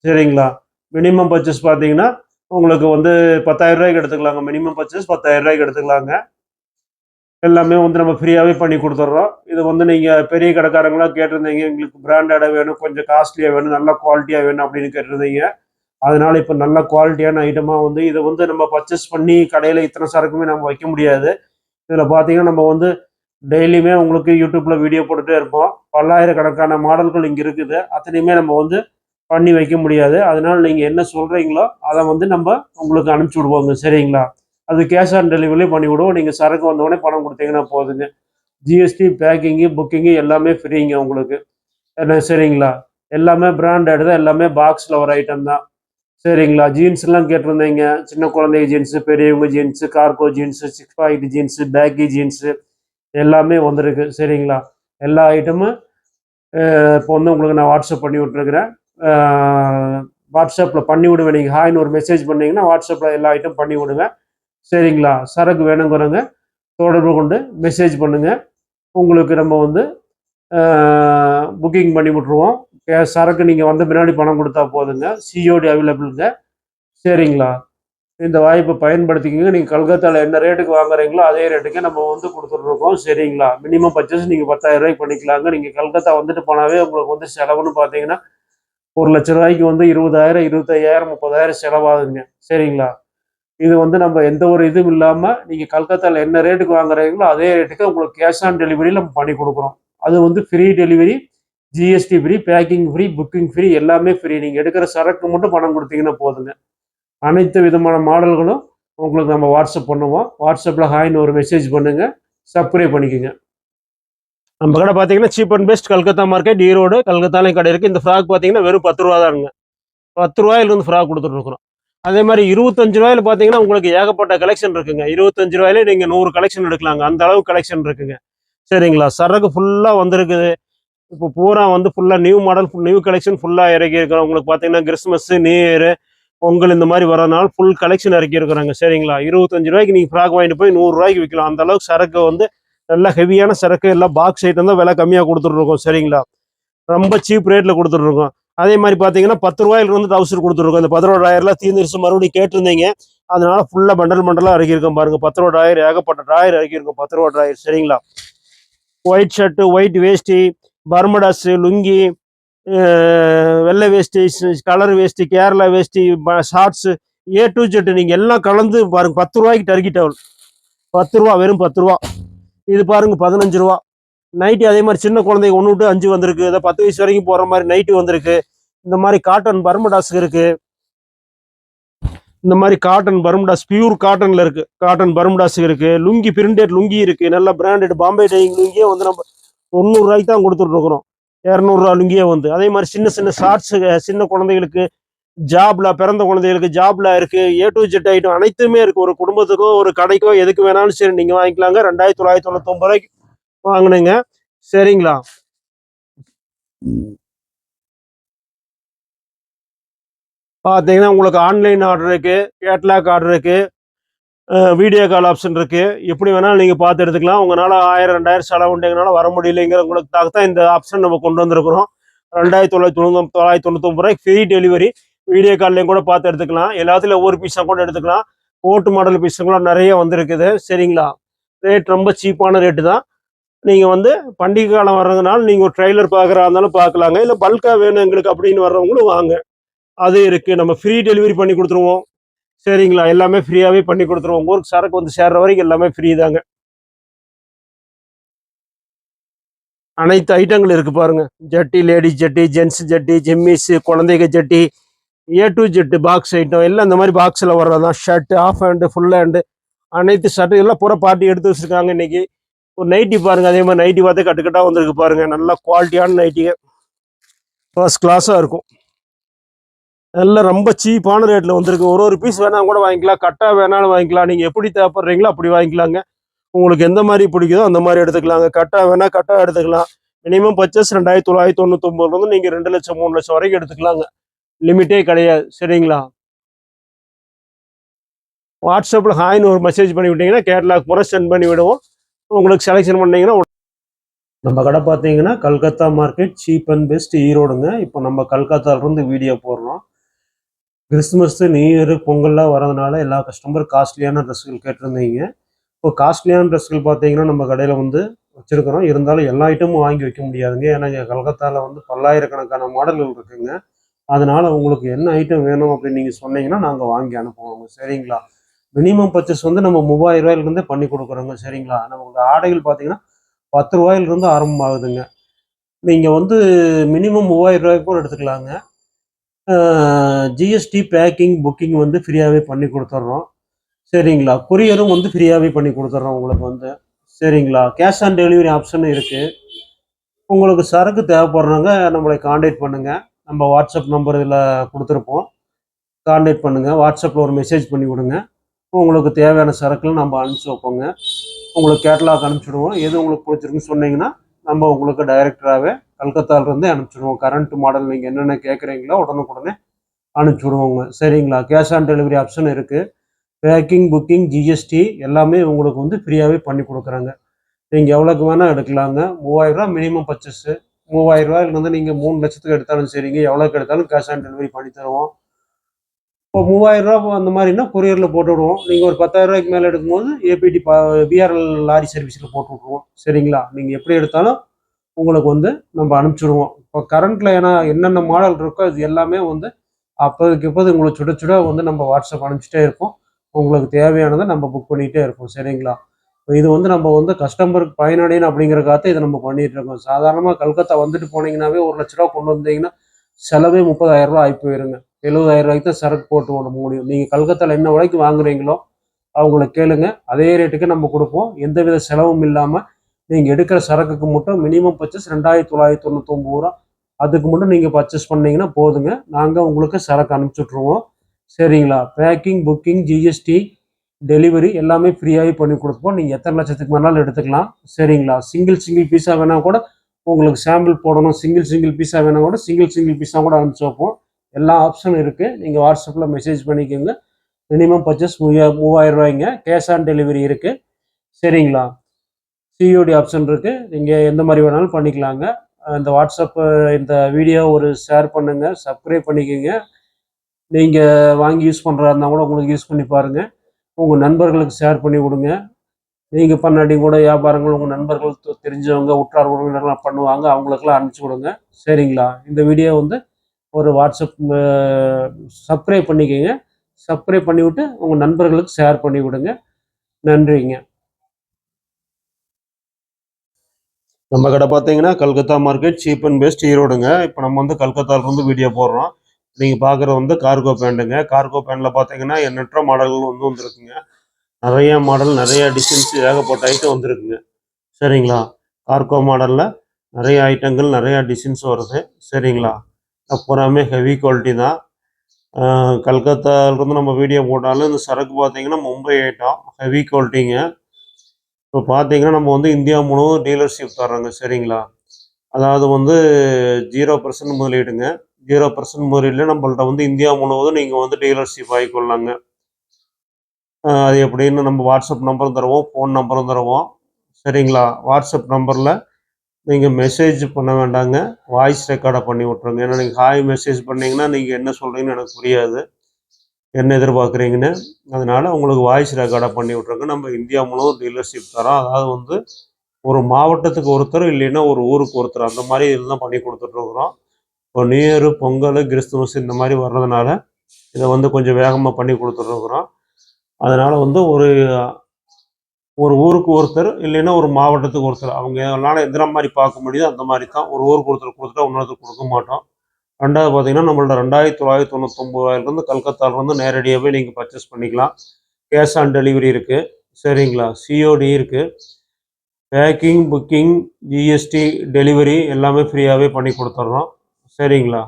சரிங்களா? மினிமம் பர்ச்சேஸ் பார்த்தீங்கன்னா உங்களுக்கு வந்து பத்தாயிரம் ரூபாய்க்கு எடுத்துக்கலாங்க. மினிமம் பர்ச்சேஸ் பத்தாயிரம் ரூபாய்க்கு எடுத்துக்கலாங்க. எல்லாமே வந்து நம்ம ஃப்ரீயாகவே பண்ணி கொடுத்துட்றோம் இது வந்து நீங்கள் பெரிய கடைக்காரங்களாம் கேட்டிருந்தீங்க எங்களுக்கு பிராண்டடாக வேணும் கொஞ்சம் காஸ்ட்லியாக வேணும் நல்ல குவாலிட்டியாக வேணும் அப்படின்னு கேட்டிருந்தீங்க. அதனால் இப்போ நல்ல குவாலிட்டியான ஐட்டமாக வந்து இதை வந்து நம்ம பர்ச்சேஸ் பண்ணி கடையில் இத்தனை சரக்குமே நம்ம வைக்க முடியாது. இதில் பார்த்தீங்கன்னா நம்ம வந்து டெய்லியுமே உங்களுக்கு யூடியூப்பில் வீடியோ போட்டுட்டே இருப்போம். பல்லாயிரக்கணக்கான மாடல்கள் இங்கே இருக்குது. அத்தனையுமே நம்ம வந்து பண்ணி வைக்க முடியாது. அதனால் நீங்கள் என்ன சொல்கிறீங்களோ அதை வந்து நம்ம உங்களுக்கு அனுப்பிச்சி விடுவோங்க. சரிங்களா? அது கேஷ் ஆன் டெலிவரியே பண்ணி விடுவோம் நீங்கள் சரக்கு வந்தவொடனே பணம் கொடுத்தீங்கன்னா போதுங்க. ஜிஎஸ்டி பேக்கிங்கு புக்கிங்கு எல்லாமே ஃப்ரீங்க உங்களுக்கு. என்ன சரிங்களா? எல்லாமே பிராண்டட் தான். எல்லாமே பாக்ஸில் ஒரு ஐட்டம் தான். சரிங்களா? ஜீன்ஸ்லாம் கேட்டிருந்தீங்க. சின்ன குழந்தைங்க ஜீன்ஸு பெரியவங்க jeans cargo jeans six pocket jeans baggy jeans எல்லாமே வந்திருக்கு. சரிங்களா? எல்லா ஐட்டமும் இப்போ வந்து உங்களுக்கு நான் வாட்ஸ்அப் பண்ணி விட்ருக்குறேன் வாட்ஸ்அப்பில் பண்ணி விடுவேன் நீங்கள் ஹாய்னு ஒரு மெசேஜ் பண்ணிங்கன்னா வாட்ஸ்அப்பில் எல்லா ஐட்டம் பண்ணி விடுவேன் சரிங்களா? சரக்கு வேணுங்கிறவங்க தொடர்பு கொண்டு மெசேஜ் பண்ணுங்கள் உங்களுக்கு நம்ம வந்து புக்கிங் பண்ணி விட்ருவோம் சரக்கு நீங்கள் வந்த பின்னாடி பணம் கொடுத்தா போதுங்க. சிஓடி அவைலபிளுங்க சரிங்களா? இந்த வாய்ப்பை பயன்படுத்திக்கங்க. நீங்கள் கல்கத்தாவில் என்ன ரேட்டுக்கு வாங்குறீங்களோ அதே ரேட்டுக்கு நம்ம வந்து கொடுத்துட்ருக்கோம். சரிங்களா? மினிமம் பர்ச்சேஸ் நீங்கள் பத்தாயிரம் ரூபாய்க்கு பண்ணிக்கலாங்க. நீங்கள் கல்கத்தா வந்துட்டு போனாவே உங்களுக்கு வந்து செலவுன்னு பார்த்தீங்கன்னா ஒரு லட்ச ரூபாய்க்கு வந்து இருபதாயிரம் இருபத்தையாயிரம் முப்பதாயிரம் செலவாகுதுங்க. சரிங்களா? இது வந்து நம்ம எந்த ஒரு இதுவும் இல்லாமல் நீங்கள் கல்கத்தாவில் என்ன ரேட்டுக்கு வாங்குறீங்களோ அதே ரேட்டுக்கு உங்களுக்கு கேஷ் ஆன் டெலிவரியில் நம்ம பண்ணி கொடுக்குறோம். அது வந்து free delivery GST free packing free booking free எல்லாமே ஃப்ரீ நீங்கள் எடுக்கிற சரக்கு மட்டும் பணம் கொடுத்தீங்கன்னா போதுங்க. அனைத்து விதமான மாடல்களும் உங்களுக்கு நம்ம வாட்ஸ்அப் பண்ணுவோம். வாட்ஸ்அப்பில் ஹாய்னு ஒரு மெசேஜ் பண்ணுங்கள் சப்ஸ்கிரைப் பண்ணிக்கோங்க. நம்ம கடை பார்த்தீங்கன்னா cheap and best Calcutta market Erode கல்கத்தாலையும் கடை இருக்குது இந்த ஃப்ராக் பார்த்தீங்கன்னா வெறும் பத்து ரூபா தானுங்க பத்து ரூபாயிலிருந்து ஃப்ராக் கொடுத்துட்டு இருக்கிறோம். அதே மாதிரி இருபத்தஞ்சு ரூபாயில பார்த்தீங்கன்னா உங்களுக்கு ஏகப்பட்ட கலெக்ஷன் இருக்குங்க. இருபத்தஞ்சு ரூபாயில நீங்கள் நூறு கலெக்ஷன் எடுக்கலாங்க. அந்த அளவு கலெக்ஷன் இருக்குங்க. சரிங்களா? சரக்கு ஃபுல்லாக வந்திருக்குது. இப்போ பூரா வந்து ஃபுல்லாக நியூ மாடல் நியூ கலெக்ஷன் ஃபுல்லாக இறக்கி இருக்கிறோம். உங்களுக்கு பார்த்தீங்கன்னா கிறிஸ்மஸ் நியூ இயர் பொங்கல் இந்த மாதிரி வரனால ஃபுல் கலெக்ஷன் இறக்கி இருக்கிறாங்க. சரிங்களா? இருபத்தஞ்சு ரூபாய்க்கு நீங்கள் ஃப்ராக் வாங்கிட்டு போய் நூறு ரூபாய்க்கு விற்கலாம் அந்த அளவுக்கு சரக்கு வந்து நல்லா ஹெவியான சரக்கு எல்லாம் பாக்ஸ் ஐட்டம் தான் விலை கம்மியாக கொடுத்துட்ருக்கோம் சரிங்களா? ரொம்ப சீப் ரேட்டில் கொடுத்துட்ருக்கோம் அதே மாதிரி பார்த்தீங்கன்னா பத்து ரூபாயிலிருந்து டவுசர் கொடுத்துருக்கோம். இந்த பதினோராயிரம்லாம் தீர்ந்துருச்சு மறுபடியும் கேட்டிருந்தீங்க. அதனால ஃபுல்லாக பண்டல் பண்டலாக இறக்கியிருக்கோம் பாருங்க. பத்து ரூபா டாயர் ஏகப்பட்ட டாயர் இறக்கியிருக்கோம். பத்து ரூபா டாயர் சரிங்களா? ஒயிட் ஷர்ட்டு ஒயிட் வேஷ்டி பர்மடாஸு லுங்கி வெள்ளை வேஷ்டி கலர் வேஷ்டி கேரளா வேஷ்டி ஷார்ட்ஸு ஏ டு ஜெட்டு நீங்கள் எல்லாம் கலந்து பாருங்க. பத்து ரூபாய்க்கு டர்கி பத்து ரூபா வெறும் பத்து ரூபா. இது பாருங்க பதினஞ்சு ரூபா. நைட்டி அதே மாதிரி சின்ன குழந்தைங்க ஒன்று விட்டு அஞ்சு வந்திருக்கு. இதை பத்து வயசு வரைக்கும் போகிற மாதிரி நைட்டு வந்திருக்கு. இந்த மாதிரி காட்டன் பர்மடாஸ் இருக்கு. இந்த மாதிரி காட்டன் பர்முடாஸ் பியூர் காட்டன்ல இருக்கு. காட்டன் பர்முடாஸ் இருக்குது லுங்கி பிரிண்டட் லுங்கி இருக்கு. நல்ல பிராண்டட் பாம்பே டைங் லுங்கியே வந்து நம்ம தொண்ணூறுரூவாய்க்கு தான் கொடுத்துட்ருக்குறோம் இரநூறுவா லுங்கியே வந்து. அதே மாதிரி சின்ன சின்ன ஷார்ட்ஸு சின்ன குழந்தைகளுக்கு ஜாப்ல பிறந்த குழந்தைகளுக்கு ஜாப்ல இருக்கு. ஏ டு ஜெட் ஐட்டம் அனைத்துமே இருக்கு. ஒரு குடும்பத்துக்கோ ஒரு கடைக்கோ எதுக்கு வேணாலும் சரி நீங்க வாங்கிக்கலாங்க. ரெண்டாயிரத்தி தொள்ளாயிரத்தி தொண்ணூத்தொம்பது ரூபாய்க்கு வாங்கினுங்க. சரிங்களா? பார்த்தீங்கன்னா உங்களுக்கு ஆன்லைன் ஆர்டர் இருக்கு கேட்லாக் ஆர்டர் இருக்கு வீடியோ கால் ஆப்ஷன் இருக்கு. எப்படி வேணாலும் நீங்க பார்த்து எடுத்துக்கலாம். உங்களால ஆயிரம் ரெண்டாயிரம் செலவுண்டிங்கனால வர முடியலைங்கிறவங்களுக்காக தான் இந்த ஆப்ஷன் நம்ம கொண்டு வந்திருக்கிறோம். ரெண்டாயிரத்தி தொள்ளாயிரத்தி தொண்ணூத்தி தொள்ளாயிரத்தி தொண்ணூத்தொம்பது ரூபாய் ஃப்ரீ டெலிவரி வீடியோ கால்லையும் கூட பார்த்து எடுத்துக்கலாம். எல்லாத்துலையும் ஒவ்வொரு பீஸாக கூட எடுத்துக்கலாம். கோட்டு மாடல் பீஸுங்களும் நிறைய வந்திருக்குது. சரிங்களா? ரேட் ரொம்ப சீப்பான ரேட்டு தான். நீங்கள் வந்து பண்டிகை காலம் வர்றதுனால நீங்கள் ஒரு ட்ரெய்லர் பார்க்குறா இருந்தாலும் பார்க்கலாங்க. இல்லை பல்காக வேணும் எங்களுக்கு அப்படின்னு வர்றவங்களும் வாங்க. அது இருக்குது நம்ம ஃப்ரீ டெலிவரி பண்ணி கொடுத்துருவோம். சரிங்களா? எல்லாமே ஃப்ரீயாகவே பண்ணி கொடுத்துருவோம். ஊருக்கு சரக்கு வந்து சேர்ற வரைக்கும் எல்லாமே ஃப்ரீ தாங்க. அனைத்து ஐட்டங்கள் இருக்குது பாருங்கள் ஜட்டி லேடிஸ் ஜட்டி ஜென்ஸ் ஜட்டி ஜெம்மிஸ் குழந்தைங்க ஜட்டி A to Z box item எல்லாம் இந்த மாதிரி பாக்ஸில் வர்றதான் shirt half hand full hand அனைத்து ஷர்ட்டு எல்லாம் பூரா பார்ட்டி எடுத்து வச்சுருக்காங்க இன்றைக்கி ஒரு நைட்டி பாருங்கள் அதே மாதிரி நைட்டி பார்த்து கட்டுக்கட்டாக வந்திருக்கு பாருங்கள் நல்ல குவாலிட்டியான நைட்டிங்க ஃபர்ஸ்ட் கிளாஸாக இருக்கும். எல்லாம் ரொம்ப சீப்பான ரேட்டில் வந்திருக்கு. ஒரு ஒரு பீஸ் வேணால் கூட வாங்கிக்கலாம். கட்டாக வேணாலும் வாங்கிக்கலாம். நீங்கள் எப்படி தேவைப்படுறீங்களோ அப்படி வாங்கிக்கலாங்க. உங்களுக்கு எந்த மாதிரி பிடிக்குதோ அந்த மாதிரி எடுத்துக்கலாங்க. கட்டாக வேணால் கட்டாக எடுத்துக்கலாம். மினிமம் பர்ச்சேஸ் ரெண்டாயிரத்தி தொள்ளாயிரத்தி தொண்ணூத்தொம்பதுலேருந்து நீங்கள் ரெண்டு லட்சம் மூணு லட்சம் வரைக்கும் எடுத்துக்கலாங்க. லிமிட்டே கிடையாது. சரிங்களா? வாட்ஸ்அப்பில் ஹாய்னு ஒரு மெசேஜ் பண்ணி விட்டீங்கன்னா கேட்லாக் பூரா சென்ட் பண்ணி விடுவோம் உங்களுக்கு செலெக்ஷன் பண்ணீங்கன்னா நம்ம கடை பார்த்தீங்கன்னா Calcutta market cheap and best ஈரோடுங்க. இப்போ நம்ம கல்கத்தாலேருந்து வீடியோ போடுறோம். கிறிஸ்துமஸ் நியூ இயர் பொங்கல்லாம் வரதுனால எல்லா கஸ்டமர் காஸ்ட்லியான ட்ரெஸ்ஸுகள் கேட்டிருந்தீங்க. இப்போ காஸ்ட்லியான ட்ரெஸ்ஸுகள் பார்த்தீங்கன்னா நம்ம கடையில் வந்து வச்சுருக்கிறோம். இருந்தாலும் எல்லா ஐட்டமும் வாங்கி வைக்க முடியாதுங்க. ஏன்னா இங்கே கல்கத்தாவில் வந்து பல்லாயிரக்கணக்கான மாடல்கள் இருக்குங்க. அதனால் உங்களுக்கு என்ன ஐட்டம் வேணும் அப்படின்னு நீங்கள் சொன்னீங்கன்னா நாங்கள் வாங்கி அனுப்புவோம். சரிங்களா? மினிமம் பர்ச்சேஸ் வந்து நம்ம மூவாயிரம் ரூபாயிலிருந்தே பண்ணி கொடுக்குறோங்க சரிங்களா? நமக்கு ஆடைகள் பார்த்தீங்கன்னா பத்து ரூபாயிலிருந்து ஆரம்பமாகுதுங்க. நீங்கள் வந்து மினிமம் மூவாயிரம் ரூபாய்க்கு கூட எடுத்துக்கலாங்க. ஜிஎஸ்டி பேக்கிங் புக்கிங் வந்து ஃப்ரீயாகவே பண்ணி கொடுத்துட்றோம் சரிங்களா? கொரியரும் வந்து ஃப்ரீயாகவே பண்ணி கொடுத்துட்றோம் உங்களுக்கு வந்து. சரிங்களா? கேஷ் ஆன் டெலிவரி ஆப்ஷனும் இருக்குது உங்களுக்கு சரக்கு தேவைப்படுறவங்க நம்மளை காண்டாக்ட் பண்ணுங்கள் நம்ம வாட்ஸ்அப் நம்பர் இதில் கொடுத்துருப்போம். காண்டாக்ட் பண்ணுங்கள் வாட்ஸ்அப்பில் ஒரு மெசேஜ் பண்ணி விடுங்க. உங்களுக்கு தேவையான சரக்குலாம் நம்ம அனுப்பிச்சி வைப்போங்க. உங்களுக்கு கேட்டலாக் அனுப்பிச்சிடுவோம். எது உங்களுக்கு பிடிச்சிருக்குன்னு சொன்னீங்கன்னா நம்ம உங்களுக்கு டைரக்டராகவே கல்கத்தாவிலேருந்தே அனுப்பிச்சிடுவோம். கரண்ட் மாடல் நீங்கள் என்னென்ன கேட்குறீங்களோ உடனுக்குடனே அனுப்பிச்சி விடுவோங்க சரிங்களா கேஷ் ஆன் டெலிவரி ஆப்ஷன் இருக்குது பேக்கிங் புக்கிங் ஜிஎஸ்டி எல்லாமே உங்களுக்கு வந்து ஃப்ரீயாகவே பண்ணி கொடுக்குறாங்க. நீங்கள் எவ்வளோக்கு வேணால் எடுக்கலாங்க. மூவாயிரரூவா மினிமம் பர்ச்சேஸு இல்லை வந்து நீங்கள் மூணு லட்சத்துக்கு எடுத்தாலும் சரிங்க. எவ்வளோக்கு எடுத்தாலும் கேஷ் ஆன் டெலிவரி பண்ணி தருவோம். இப்போ மூவாயிரம் ரூபா அந்த மாதிரினா கொரியரில் போட்டு விடுவோம் நீங்கள் ஒரு பத்தாயிரம் ரூபாய்க்கு மேலே எடுக்கும்போது ஏபிடி பா பிஆர்எல் லாரி சர்வீஸில் போட்டு விட்ருவோம் சரிங்களா? நீங்கள் எப்படி எடுத்தாலும் உங்களுக்கு வந்து நம்ம அனுப்பிச்சிடுவோம். இப்போ கரண்ட்டில் ஏன்னா என்னென்ன மாடல் இருக்கோ இது எல்லாமே வந்து அப்போதைக்கு இப்போது உங்களுக்கு சுட சுட வந்து நம்ம வாட்ஸ்அப் அனுப்பிச்சிட்டே இருப்போம். உங்களுக்கு தேவையானதை நம்ம புக் பண்ணிகிட்டே இருப்போம். சரிங்களா? இப்போ இது வந்து நம்ம வந்து கஸ்டமருக்கு பயனடையணும் அப்படிங்கிறக்காக இதை நம்ம பண்ணிட்டு இருக்கோம். சாதாரணமாக கல்கத்தா வந்துட்டு போனீங்கன்னாவே ஒரு லட்ச ரூபா கொண்டு வந்தீங்கன்னா செலவே முப்பதாயிரம் ரூபா ஆகி போயிருங்க எழுபதாயிரம் ரூபாய்க்கு தான் சரக்கு போட்டு ஓட முடியும். நீங்கள் கல்கத்தாவில் என்ன விலைக்கு வாங்குறீங்களோ அவங்கள கேளுங்க. அதே ரேட்டுக்கு நம்ம கொடுப்போம். எந்தவித செலவும் இல்லாமல் நீங்கள் எடுக்கிற சரக்குக்கு மட்டும் மினிமம் பர்ச்சேஸ் ரெண்டாயிரத்தி தொள்ளாயிரத்தி தொண்ணூத்தொம்பது ரூபா. அதுக்கு மட்டும் நீங்கள் பர்ச்சேஸ் பண்ணீங்கன்னா போதுங்க. நாங்கள் உங்களுக்கு சரக்கு அனுப்பிச்சி விட்ருவோம் சரிங்களா பேக்கிங் புக்கிங் ஜிஎஸ்டி டெலிவரி எல்லாமே ஃப்ரீயாகவே பண்ணி கொடுப்போம். நீங்கள் எத்தனை லட்சத்துக்கு வேணாலும் எடுத்துக்கலாம். சரிங்களா? சிங்கிள் சிங்கிள் பீஸாக வேணால் கூட உங்களுக்கு சாம்பிள் போடணும். சிங்கிள் சிங்கிள் பீஸாக வேணால் கூட சிங்கிள் சிங்கிள் பீஸாக கூட அனுப்பிச்சி வைப்போம். எல்லா ஆப்ஷனும் இருக்குது நீங்கள் வாட்ஸ்அப்பில் மெசேஜ் பண்ணிக்கோங்க. மினிமம் பர்ச்சேஸ் மூவாயிரம் ரூபாய்ங்க. கேஷ் ஆன் டெலிவரி இருக்குது சரிங்களா? சிஓடி ஆப்ஷன் இருக்குது நீங்கள் எந்த மாதிரி வேணாலும் பண்ணிக்கலாங்க. இந்த வாட்ஸ்அப் இந்த வீடியோ ஒரு ஷேர் பண்ணுங்கள் சப்ஸ்கிரைப் பண்ணிக்கோங்க. நீங்கள் வாங்கி யூஸ் பண்ணுறா இருந்தால் கூட உங்களுக்கு யூஸ் பண்ணி பாருங்கள் உங்கள் நண்பர்களுக்கு ஷேர் பண்ணி கொடுங்க நீங்கள் பண்ணாட்டி கூட வியாபாரங்கள் உங்கள் நண்பர்கள் தெரிஞ்சவங்க உற்றார் உறவினர்லாம் பண்ணுவாங்க. அவங்களுக்கெல்லாம் அனுப்பிச்சி கொடுங்க சரிங்களா? இந்த வீடியோ வந்து ஒரு வாட்ஸ்அப் சப்ஸ்கிரைப் பண்ணிக்கோங்க. சப்ஸ்கிரைப் பண்ணிவிட்டு உங்கள் நண்பர்களுக்கு ஷேர் பண்ணி விடுங்க நன்றிங்க. நம்ம கடை பார்த்தீங்கன்னா Calcutta market cheap and best ஈரோடுங்க. இப்போ நம்ம வந்து கல்கத்தாவிலேருந்து வீடியோ போடுறோம். நீங்கள் பார்க்குறது வந்து கார்கோ பேண்ட்டுங்க கார்கோ பேண்டில் பார்த்தீங்கன்னா எண்ணற்ற மாடல்கள் வந்து வந்துருக்குங்க. நிறைய மாடல் நிறைய டிசைன்ஸ் ஏகப்பட்ட ஐட்டம் வந்துருக்குங்க. சரிங்களா? கார்கோ மாடலில் நிறைய ஐட்டங்கள் நிறைய டிசைன்ஸ் வருது. சரிங்களா? அப்புறமே ஹெவி குவாலிட்டி தான். ஆஹ் கல்கத்தாவிலேருந்து நம்ம வீடியோ போட்டாலும் இந்த சரக்கு பார்த்தீங்கன்னா மும்பை ஐட்டம் ஹெவி குவாலிட்டிங்க இப்போ பார்த்தீங்கன்னா நம்ம வந்து இந்தியா முழுவதும் டீலர்ஷிப் தர்றாங்க சரிங்களா? அதாவது வந்து ஜீரோ பர்சன்ட் முதலீடுங்க. ஜீரோ பர்சன்ட் முதலீடில் நம்மள்ட்ட வந்து இந்தியா முழுவதும் நீங்கள் வந்து டீலர்ஷிப் ஆகிக்கொள்ளலாங்க அது எப்படின்னு நம்ம வாட்ஸ்அப் நம்பரும் தருவோம் ஃபோன் நம்பரும் தருவோம் சரிங்களா? வாட்ஸ்அப் நம்பரில் நீங்கள் மெசேஜ் பண்ண வேண்டாங்க. வாய்ஸ் ரெக்கார்டை பண்ணி விட்ருங்க ஏன்னா நீங்கள் ஹாய் மெசேஜ் பண்ணிங்கன்னா நீங்கள் என்ன சொல்கிறீங்கன்னு எனக்கு புரியாது. என்ன எதிர்பார்க்குறீங்கன்னு. அதனால உங்களுக்கு வாய்ஸ் ரெக்கார்டை பண்ணி விட்ருங்க நம்ம இந்தியா முழுவதும் டீலர்ஷிப் தரோம். அதாவது வந்து ஒரு மாவட்டத்துக்கு ஒருத்தர் இல்லைன்னா ஒரு ஊருக்கு ஒருத்தர் அந்த மாதிரி இதெல்லாம் பண்ணி கொடுத்துட்ருக்குறோம் இப்போ நியூ இயர் பொங்கல் கிறிஸ்துமஸ் இந்த மாதிரி வர்றதுனால இதை வந்து கொஞ்சம் வேகமாக பண்ணி கொடுத்துட்ருக்குறோம் அதனால் வந்து ஒரு ஒரு ஊருக்கு ஒருத்தர் இல்லைன்னா ஒரு மாவட்டத்துக்கு ஒருத்தர். அவங்க எல்லாம் எந்த மாதிரி பார்க்க முடியுதோ அந்த மாதிரி தான் ஒரு ஊருக்கு ஒருத்தர் கொடுத்துட்டா இன்னொருத்தர் கொடுக்க மாட்டோம். ரெண்டாவது பார்த்தீங்கன்னா நம்மள்ட்ட ரெண்டாயிரத்தி தொள்ளாயிரத்தி தொண்ணூத்தொம்பதாயிரத்துலேருந்து கல்கத்தாவிலேருந்து நேரடியாகவே நீங்கள் பர்ச்சேஸ் பண்ணிக்கலாம். கேஷ் ஆன் டெலிவரி இருக்குது சரிங்களா? சிஓடி இருக்குது பேக்கிங் புக்கிங் ஜிஎஸ்டி டெலிவரி எல்லாமே ஃப்ரீயாகவே பண்ணி கொடுத்துட்றோம். சரிங்களா?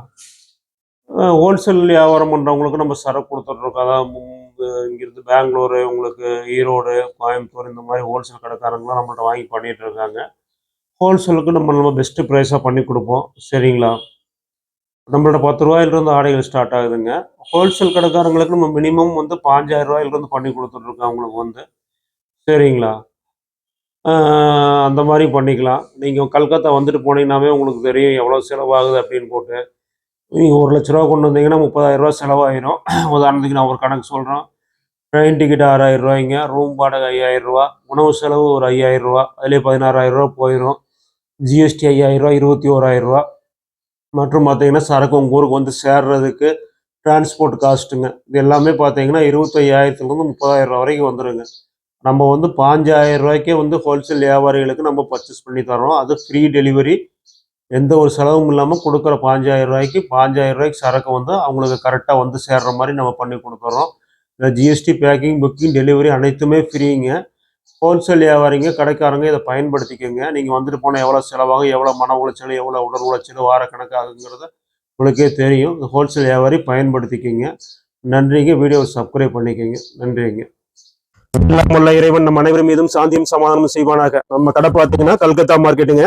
ஹோல்சேல் வியாபாரம் பண்ணுறவங்களுக்கு நம்ம சரக்கு கொடுத்துட்ருக்கோம் அதான் இங்கேருந்து பெங்களூரு உங்களுக்கு ஈரோடு கோயம்புத்தூர் இந்த மாதிரி ஹோல்சேல் கடைக்காரங்களாம் நம்மள்ட்ட வாங்கி பண்ணிகிட்டு இருக்காங்க. ஹோல்சேலுக்கு நம்ம நம்ம பெஸ்ட்டு ப்ரைஸாக பண்ணி கொடுப்போம். சரிங்களா? நம்மளோட பத்து ரூபாயிலிருந்து ஆடைகள் ஸ்டார்ட் ஆகுதுங்க. ஹோல்சேல் கடைக்காரங்களுக்கு நம்ம மினிமம் வந்து பாஞ்சாயிரம் ரூபாயிலிருந்து பண்ணி கொடுத்துட்ருக்கோம் அவங்களுக்கு வந்து. சரிங்களா? அந்த மாதிரி பண்ணிக்கலாம். நீங்கள் கல்கத்தா வந்துட்டு போனீங்கன்னாவே உங்களுக்கு தெரியும் எவ்வளோ செலவாகுது அப்படின்னு போட்டு. நீங்கள் ஒரு லட்ச ரூபா கொண்டு வந்தீங்கன்னா முப்பதாயிரம் ரூபா செலவாயிரும். உதாரணத்துக்கு நான் ஒரு கணக்கு சொல்கிறேன் ட்ரெயின் டிக்கெட் ஆறாயிரம் ரூபாய்ங்க. ரூம் வாடகை ஐயாயிரம் ரூபா. உணவு செலவு ஒரு ஐயாயிரம் ரூபா. அதுலேயே பதினாறாயிரம் ரூபா போயிடும் ஜிஎஸ்டி ஐயாயிரம் ரூபா இருபத்தி ஓராயிரம் ரூபா. மற்றும் பார்த்தீங்கன்னா சரக்கு உங்கள் ஊருக்கு வந்து சேர்றதுக்கு டிரான்ஸ்போர்ட் காஸ்ட்டுங்க இது எல்லாமே பார்த்தீங்கன்னா இருபத்தையாயிரத்துலேருந்து முப்பதாயிரம் ரூபா வரைக்கும் வந்துடுங்க நம்ம வந்து பாஞ்சாயிரம் ரூபாய்க்கே வந்து ஹோல்சேல் வியாபாரிகளுக்கு நம்ம பர்ச்சேஸ் பண்ணி தரோம் அது ஃப்ரீ டெலிவரி எந்த ஒரு செலவும் இல்லாமல் கொடுக்குற பாஞ்சாயிரம் ரூபாய்க்கு பாஞ்சாயிரம் ரூபாய்க்கு சரக்கு வந்து அவங்களுக்கு கரெக்டாக வந்து சேர்ற மாதிரி நம்ம பண்ணி கொடுக்குறோம். இந்த ஜிஎஸ்டி பேக்கிங் புக்கிங் டெலிவரி அனைத்துமே ஃப்ரீங்க ஹோல்சேல் வியாபாரிங்க கடைக்காரங்க இதை பயன்படுத்திக்கோங்க. நீங்கள் வந்துட்டு போனால் எவ்வளோ செலவாகும் எவ்வளோ மன உளைச்சல் எவ்வளோ உடல் உளைச்சல் வார கணக்காகுங்கிறத உங்களுக்கே தெரியும். இந்த ஹோல்சேல் வியாபாரி பயன்படுத்திக்கோங்க. நன்றிங்க. வீடியோவை சப்ஸ்கிரைப் பண்ணிக்கோங்க. நன்றிங்க. உள்ள இறைவன் நம் அனைவரும் மீதும் சாந்தியும் சமாதானமும் செய்வானாக. நம்ம கடை பார்த்தீங்கன்னா கல்கத்தா மார்க்கெட்டுங்க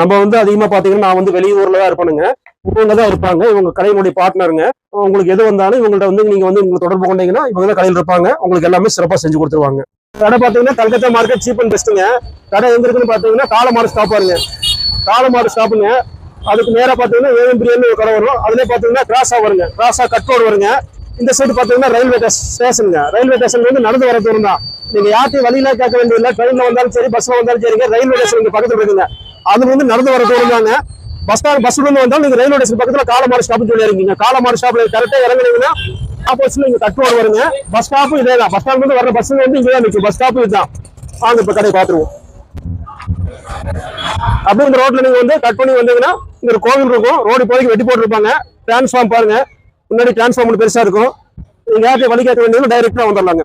நம்ம வந்து அதிகமா பாத்தீங்கன்னா நான் வந்து வெளியூர்ல தான் இருப்பேனுங்க. இவங்க தான் இருப்பாங்க. இவங்க கடையினுடைய பார்ட்னருங்க உங்களுக்கு எது வந்தாலும் இவங்கள்ட்ட வந்து நீங்க வந்து உங்களுக்கு தொடர்பு கொண்டீங்கன்னா இவங்க தான் கடையில் இருப்பாங்க. உங்களுக்கு எல்லாமே சிறப்பா செஞ்சு கொடுத்துருவாங்க. கடை பாத்தீங்கன்னா கல்கத்தா மார்க்கெட் சீப் அண்ட் பெஸ்ட்டுங்க கடை எங்க இருக்குன்னு பாத்தீங்கன்னா காலமாடு ஸ்டாப் பாருங்க. காலமாடு ஸ்டாப்புங்க அதுக்கு நேரா பாத்தீங்கன்னா ஏஎம் பிரியாணி ஒரு கடை வரும். அதிலே பாத்தீங்கன்னா கிராஸா வருங்க. கிராஸா கட் ரோடு வருங்க. இந்த சைடு பாத்தீங்கன்னா ரயில்வே ஸ்டேஷனுங்க ரயில்வே ஸ்டேஷன் வந்து நடந்து வர தூரம் தான். நீங்க யார்ட்டையும் வழியில கேட்க வேண்டியதில்லை. ட்ரெயின்ல வந்தாலும் சரி பஸ்ல வந்தாலும் சரிங்க. ரயில்வே ஸ்டேஷன் பக்கத்துல இருக்குங்க. அது வந்து நடந்து வர தூரம் தாங்க. பஸ் ஸ்டாண்ட் பஸ் இருந்து வந்தாலும் நீங்க ரயில்வே ஸ்டேஷன் பக்கத்துல காலமாறு ஸ்டாப்னு சொல்லி இருக்கீங்க காலமாறு ஸ்டாப்ல கரெக்டா இறங்குனீங்கன்னா ஆப்போசிட்ல இங்க கட் வருங்க. பஸ் ஸ்டாப்பும் இதே தான் பஸ் ஸ்டாண்ட் வந்து வர பஸ் வந்து இங்கே தான் நிற்கும் பஸ் ஸ்டாப் இதுதான். வாங்க இப்ப கடை பாத்துருவோம் அப்படியே இந்த ரோட்ல நீங்க வந்து கட் பண்ணி வந்தீங்கன்னா இங்க ஒரு கோவில் இருக்கும். ரோடு இப்போதைக்கு வெட்டி போட்டுருப்பாங்க. டிரான்ஸ்ஃபார்ம் பாருங்க. முன்னாடி டிரான்ஸ்ஃபார்ம் பெருசா இருக்கும். நீங்க யார்கிட்ட வழி கேட்க வேண்டியது டைரக்டா வந்துடலாங்க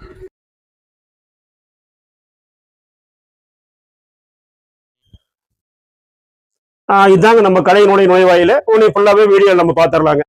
இதாங்க நம்ம கடையினுடைய நுழைவாயில. உன்னை ஃபுல்லாவே வீடியோ நம்ம பாத்துரலாங்க.